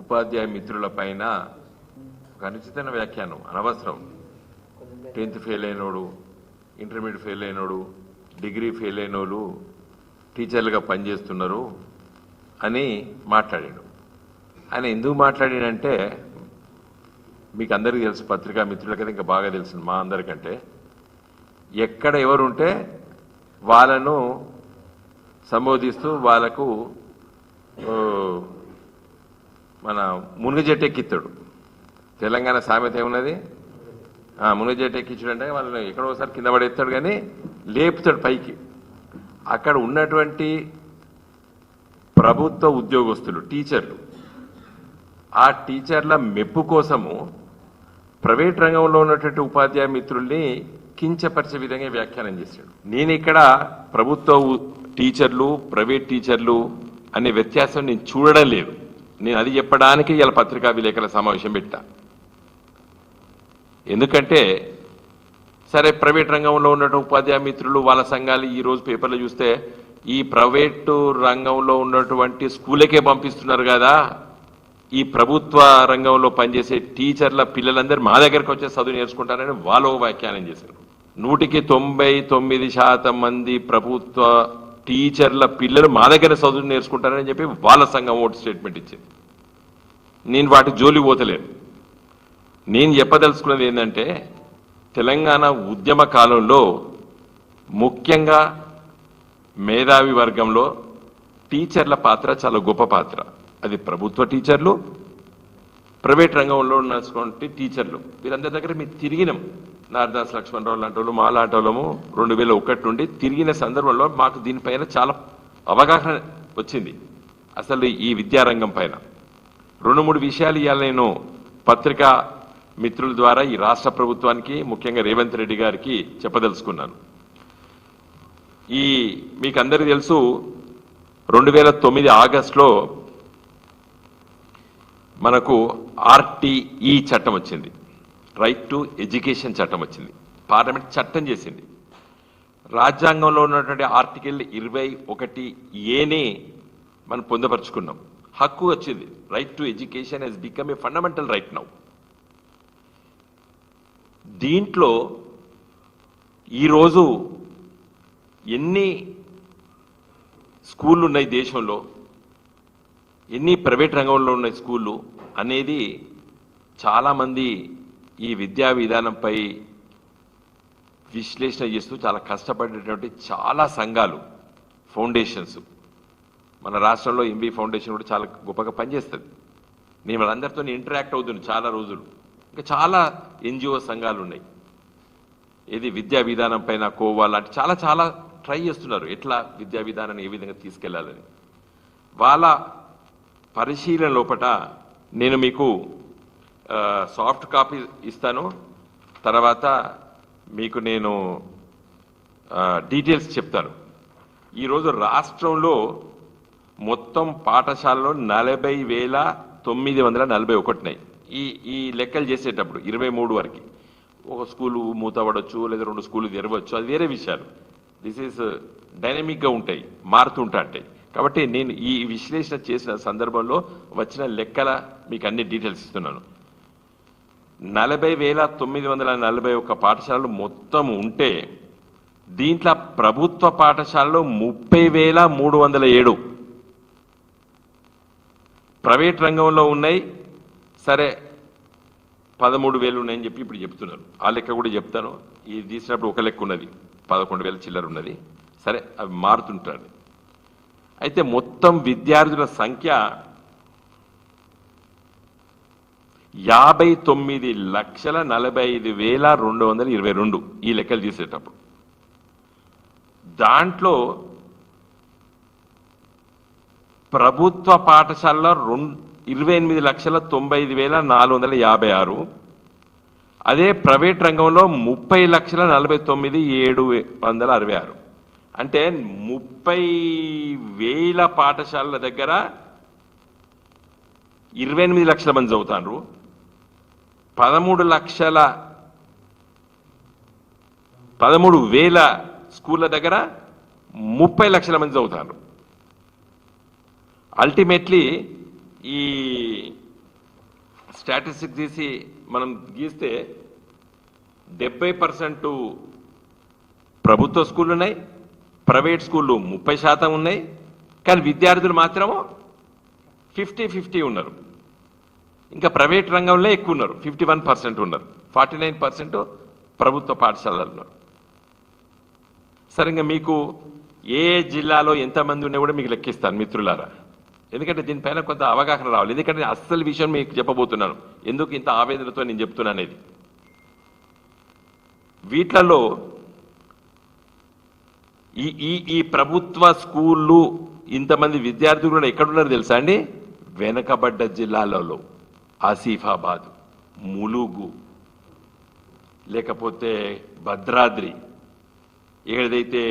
ఉపాధ్యాయ మిత్రుల పైన ఒక అనుచితమైన వ్యాఖ్యానం అనవసరం. టెన్త్ ఫెయిల్ అయినోడు ఇంటర్మీడియట్ ఫెయిల్ అయినోడు డిగ్రీ ఫెయిల్ అయినోళ్ళు టీచర్లుగా పనిచేస్తున్నారు అని మాట్లాడాడు. ఆయన ఎందుకు మాట్లాడాడంటే మీకు అందరికీ తెలుసు పత్రికా మిత్రులకైతే ఇంకా బాగా తెలుసు మా అందరికంటే. ఎక్కడ ఎవరు ఉంటే వాళ్ళను సంబోధిస్తూ వాళ్ళకు మన మునుగ చెట్టు ఎక్కిస్తాడు తెలంగాణ సామెత ఏమున్నది? ఆ, మునుగ చెట్టు అంటే వాళ్ళని ఎక్కడో ఒకసారి కింద పడేస్తాడు కానీ లేపుతాడు పైకి. అక్కడ ఉన్నటువంటి ప్రభుత్వ ఉద్యోగస్తులు టీచర్లు ఆ టీచర్ల మెప్పు కోసము ప్రైవేట్ రంగంలో ఉన్నటువంటి ఉపాధ్యాయ మిత్రుల్ని కించపరిచే విధంగా వ్యాఖ్యానం చేశాడు. నేను ఇక్కడ ప్రభుత్వ టీచర్లు ప్రైవేట్ టీచర్లు అనే వ్యత్యాసం నేను చూడడం లేదు. నేను అది చెప్పడానికి ఇలా పత్రికా విలేకరుల సమావేశం పెట్టా. ఎందుకంటే సరే ప్రైవేట్ రంగంలో ఉన్నటువంటి ఉపాధ్యాయ మిత్రులు వాళ్ళ సంఘాలు ఈ రోజు పేపర్లో చూస్తే ఈ ప్రైవేటు రంగంలో ఉన్నటువంటి స్కూళ్ళకే పంపిస్తున్నారు కదా. ఈ ప్రభుత్వ రంగంలో పనిచేసే టీచర్ల పిల్లలందరూ మా దగ్గరకు వచ్చే చదువు నేర్చుకుంటారని వాళ్ళు వ్యాఖ్యానం చేశారు. నూటికి తొంభై తొమ్మిది శాతం మంది ప్రభుత్వ టీచర్ల పిల్లలు మా దగ్గర చదువు నేర్చుకుంటారని చెప్పి వాళ్ళ సంఘం ఓటు స్టేట్మెంట్ ఇచ్చింది. నేను వాటి జోలి పోతలేను. నేను చెప్పదలుచుకున్నది ఏంటంటే తెలంగాణ ఉద్యమ కాలంలో ముఖ్యంగా మేధావి వర్గంలో టీచర్ల పాత్ర చాలా గొప్ప పాత్ర. అది ప్రభుత్వ టీచర్లు ప్రైవేట్ రంగంలో ఉన్నటువంటి టీచర్లు వీరందరి దగ్గర మేము తిరిగినాం. నారదాస్ లక్ష్మణరావు లాంటి వాళ్ళు మా లాంటి వాళ్ళము రెండు వేల ఒకటి నుండి తిరిగిన సందర్భంలో మాకు దీనిపైన చాలా అవగాహన వచ్చింది. అసలు ఈ విద్యారంగం పైన రెండు మూడు విషయాలు ఇవాళ నేను పత్రికా మిత్రుల ద్వారా ఈ రాష్ట్ర ప్రభుత్వానికి ముఖ్యంగా రేవంత్ రెడ్డి గారికి చెప్పదలుచుకున్నాను. ఈ మీకు అందరికీ తెలుసు రెండు వేల తొమ్మిది ఆగస్టులో మనకు ఆర్టీఈ చట్టం వచ్చింది. రైట్ టు ఎడ్యుకేషన్ చట్టం వచ్చింది. పార్లమెంట్ చట్టం చేసింది. రాజ్యాంగంలో ఉన్నటువంటి ఆర్టికల్ ఇరవై ఒకటి ఏనే మనం పొందపరుచుకున్నాం. హక్కు వచ్చింది. Right to education has become a fundamental right now దీంట్లో ఈరోజు ఎన్ని స్కూళ్ళు ఉన్నాయి దేశంలో? ఎన్ని ప్రైవేట్ రంగంలో ఉన్నాయి స్కూళ్ళు? అనేది చాలామంది ఈ విద్యా విధానంపై విశ్లేషణ చేస్తూ చాలా కష్టపడేటువంటి చాలా సంఘాలు ఫౌండేషన్స్. మన రాష్ట్రంలో ఎంబీ ఫౌండేషన్ కూడా చాలా గొప్పగా పనిచేస్తుంది. నేను వాళ్ళందరితో ఇంటరాక్ట్ అవుతుంది చాలా రోజులు. ఇంకా చాలా ఎన్జిఓ సంఘాలు ఉన్నాయి. ఇది విద్యా విధానం పైన కోవా లాంటి చాలా చాలా ట్రై చేస్తున్నారు. ఎట్లా విద్యా విధానాన్ని ఏ విధంగా తీసుకెళ్ళాలని. వాళ్ళ పరిశీలన లోపట నేను మీకు సాఫ్ట్ కాపీ ఇస్తాను. తర్వాత మీకు నేను డీటెయిల్స్ చెప్తాను. ఈరోజు రాష్ట్రంలో మొత్తం పాఠశాలలో నలభై వేల తొమ్మిది వందల నలభై ఒకటినాయి. ఈ ఈ లెక్కలు చేసేటప్పుడు ఇరవై మూడు వరకు. ఒక స్కూలు మూతపడవచ్చు లేదా రెండు స్కూలు తెరవచ్చు అది వేరే విషయాలు. దిస్ ఈస్ డైనమిక్గా ఉంటాయి మారుతుంటా ఉంటాయి కాబట్టి నేను ఈ విశ్లేషణ చేసిన సందర్భంలో వచ్చిన లెక్కల మీకు అన్ని డీటెయిల్స్ ఇస్తున్నాను. నలభై వేల తొమ్మిది వందల నలభై ఒక్క పాఠశాలలు మొత్తం ఉంటే దీంట్లో ప్రభుత్వ పాఠశాలలో ముప్పై వేల మూడు వందల ఏడు ప్రైవేట్ రంగంలో ఉన్నాయి. సరే పదమూడు వేలు ఉన్నాయని చెప్పి ఇప్పుడు చెప్తున్నారు. ఆ లెక్క కూడా చెప్తాను. ఇది తీసినప్పుడు ఒక లెక్క ఉన్నది. పదకొండు వేల చిల్లర ఉన్నది. సరే అవి మారుతుంటారు. అయితే మొత్తం విద్యార్థుల సంఖ్య యాభై తొమ్మిది లక్షల నలభై ఐదు వేల రెండు వందల ఇరవై రెండు ఈ లెక్కలు తీసేటప్పుడు. దాంట్లో ప్రభుత్వ పాఠశాలలో రెండు ఇరవై ఎనిమిది లక్షల తొంభై ఐదు వేల నాలుగు వందల యాభై ఆరు. అదే ప్రైవేట్ రంగంలో ముప్పై లక్షల నలభై తొమ్మిది ఏడు వందల అరవై ఆరు. అంటే ముప్పై వేల పాఠశాలల దగ్గర ఇరవై ఎనిమిది లక్షల మంది చదువుతాండ్రు. పదమూడు లక్షల పదమూడు వేల స్కూళ్ళ దగ్గర ముప్పై లక్షల మంది చదువుతారు. అల్టిమేట్లీ ఈ స్టాటిస్టిక్స్ తీసి మనం గీస్తే డెబ్బై పర్సెంట్ ప్రభుత్వ స్కూళ్ళు ఉన్నాయి ప్రైవేట్ స్కూళ్ళు ముప్పై శాతం ఉన్నాయి కానీ విద్యార్థులు మాత్రము ఫిఫ్టీ ఫిఫ్టీ ఉన్నారు. ఇంకా ప్రైవేట్ రంగంలో ఎక్కువ ఉన్నారు ఫిఫ్టీ వన్ పర్సెంట్ ఉన్నారు. ఫార్టీ నైన్ పర్సెంట్ ప్రభుత్వ పాఠశాలల్లో ఉన్నారు. సరే ఇంకా మీకు ఏ జిల్లాలో ఎంతమంది ఉన్నా కూడా మీకు లెక్కిస్తాను మిత్రులారా. ఎందుకంటే దీనిపైన కొంత అవగాహన రావాలి. ఎందుకంటే అస్సలు విషయం మీకు చెప్పబోతున్నాను. ఎందుకు ఇంత ఆవేదనతో నేను చెప్తున్నాను అనేది. వీటిలలో ఈ ఈ ఈ ప్రభుత్వ స్కూళ్ళు ఇంతమంది విద్యార్థులు కూడా ఎక్కడున్నారు తెలుసా అండి? వెనకబడ్డ జిల్లాలలో. ఆసిఫాబాద్ ములుగు లేకపోతే భద్రాద్రి ఏదైతే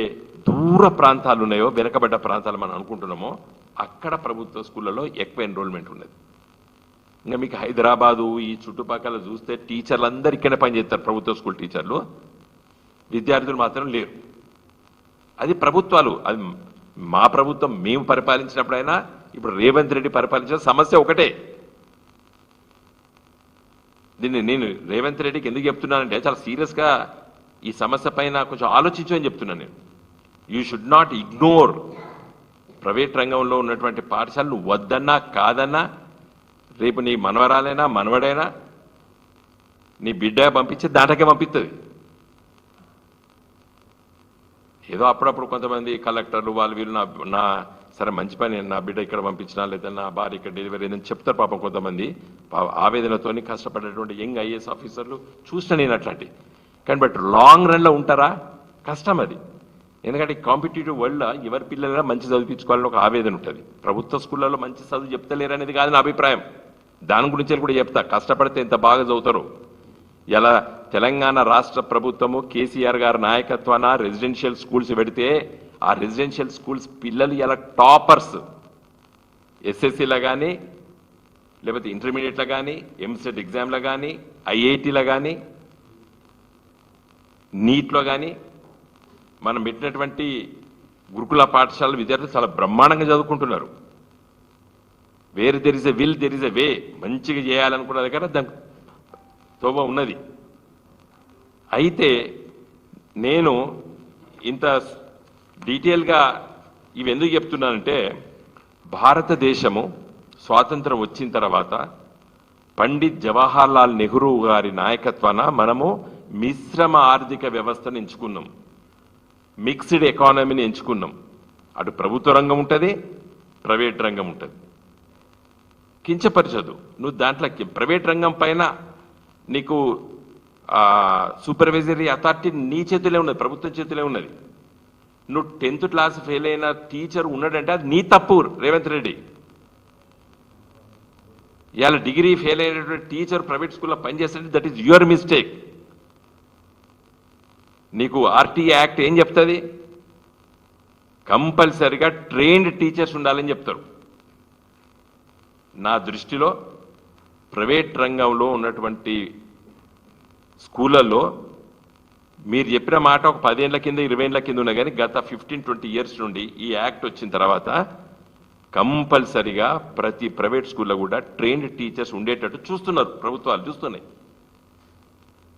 దూర ప్రాంతాలు ఉన్నాయో వెనకబడ్డ ప్రాంతాలు మనం అనుకుంటున్నామో అక్కడ ప్రభుత్వ స్కూళ్ళలో ఎక్కువ ఎన్రోల్మెంట్ ఉన్నది ఇంకా మీకు హైదరాబాదు ఈ చుట్టుపక్కల చూస్తే టీచర్లు అందరు ఇక్కడే పనిచేస్తారు ప్రభుత్వ స్కూల్ టీచర్లు. విద్యార్థులు మాత్రం లేరు. అది ప్రభుత్వాలు. అది మా ప్రభుత్వం మేము పరిపాలించినప్పుడైనా ఇప్పుడు రేవంత్ రెడ్డి పరిపాలించిన సమస్య ఒకటే. దీన్ని నేను రేవంత్ రెడ్డికి ఎందుకు చెప్తున్నానంటే చాలా సీరియస్గా ఈ సమస్య పైన కొంచెం ఆలోచించు అని చెప్తున్నాను నేను. You should not ignore private రంగంలో ఉన్నటువంటి పాఠశాలలు. వద్దన్నా కాదన్నా రేపు నీ మనవరాలైనా మనవడైనా నీ బిడ్డ పంపించి దాటకే పంపిస్తుంది ఏదో అప్పుడప్పుడు కొంతమంది కలెక్టర్లు వాళ్ళు వీళ్ళు నా నా సరే మంచి పని. నా బిడ్డ ఇక్కడ పంపించినా లేదా నా భార్య ఇక్కడ డెలివరీ అని చెప్తారు పాపం కొంతమంది. ఆవేదనతో కష్టపడేటువంటి యంగ్ ఐఏఎస్ ఆఫీసర్లు చూసిన నేను అట్లాంటి. కానీ బట్ లాంగ్ రన్లో ఉంటారా? కష్టం అది. ఎందుకంటే కాంపిటేటివ్ వరల్డ్ ఎవరి పిల్లలైనా మంచి చదివించుకోవాలని ఒక ఆవేదన ఉంటుంది. ప్రభుత్వ స్కూళ్ళలో మంచి చదువు చెప్తలేరు అనేది కాదు నా అభిప్రాయం. దాని గురించి కూడా చెప్తా. కష్టపడితే ఎంత బాగా చదువుతారో. ఇలా తెలంగాణ రాష్ట్ర ప్రభుత్వము కేసీఆర్ గారి నాయకత్వాన రెసిడెన్షియల్ స్కూల్స్ పెడితే ఆ రెసిడెన్షియల్ స్కూల్స్ పిల్లలు ఎలా టాపర్స్ ఎస్ఎస్సిలో కానీ లేకపోతే ఇంటర్మీడియట్లో కానీ ఎంసెట్ ఎగ్జామ్లో కానీ ఐఐటీలో కానీ నీట్లో కానీ మనం పెట్టినటువంటి గురుకుల పాఠశాల విద్యార్థులు చాలా బ్రహ్మాండంగా చదువుకుంటున్నారు. Where there is a will there is a way మంచిగా చేయాలనుకున్న దగ్గర దానికి తోబ ఉన్నది. అయితే నేను ఇంత డీటెయిల్గా ఇవి ఎందుకు చెప్తున్నానంటే భారతదేశము స్వాతంత్రం వచ్చిన తర్వాత పండిత్ జవహర్లాల్ నెహ్రూ గారి నాయకత్వాన మనము మిశ్రమ ఆర్థిక వ్యవస్థను ఎంచుకున్నాం. మిక్స్డ్ ఎకానమీని ఎంచుకున్నాం. అటు ప్రభుత్వ రంగం ఉంటుంది ప్రైవేట్ రంగం ఉంటుంది. కించపరచదు. నువ్వు దాంట్లో ప్రైవేట్ రంగం పైన నీకు సూపర్వైజరీ అథారిటీ నీ చేతిలో ఉన్నది ప్రభుత్వం చేతిలో ఉన్నది. నువ్వు టెన్త్ క్లాస్ ఫెయిల్ అయిన టీచర్ ఉన్నాడంటే అది నీ తప్పు రేవంత్ రెడ్డి. ఇవాళ డిగ్రీ ఫెయిల్ అయినటువంటి టీచర్ ప్రైవేట్ స్కూల్లో పనిచేస్తుంటే దట్ ఈస్ యువర్ మిస్టేక్. నీకు ఆర్టీ యాక్ట్ ఏం చెప్తుంది? కంపల్సరిగా ట్రైన్డ్ టీచర్స్ ఉండాలని చెప్తారు. నా దృష్టిలో ప్రైవేట్ రంగంలో ఉన్నటువంటి స్కూళ్ళల్లో మీరు చెప్పిన మాట ఒక పదేళ్ళ కింద ఇరవై ఏళ్ళ కింద ఉన్నా కానీ గత ఫిఫ్టీన్ ట్వంటీ ఇయర్స్ నుండి ఈ యాక్ట్ వచ్చిన తర్వాత కంపల్సరిగా ప్రతి ప్రైవేట్ స్కూల్లో కూడా ట్రైన్డ్ టీచర్స్ ఉండేటట్టు చూస్తున్నారు ప్రభుత్వాలు చూస్తున్నాయి.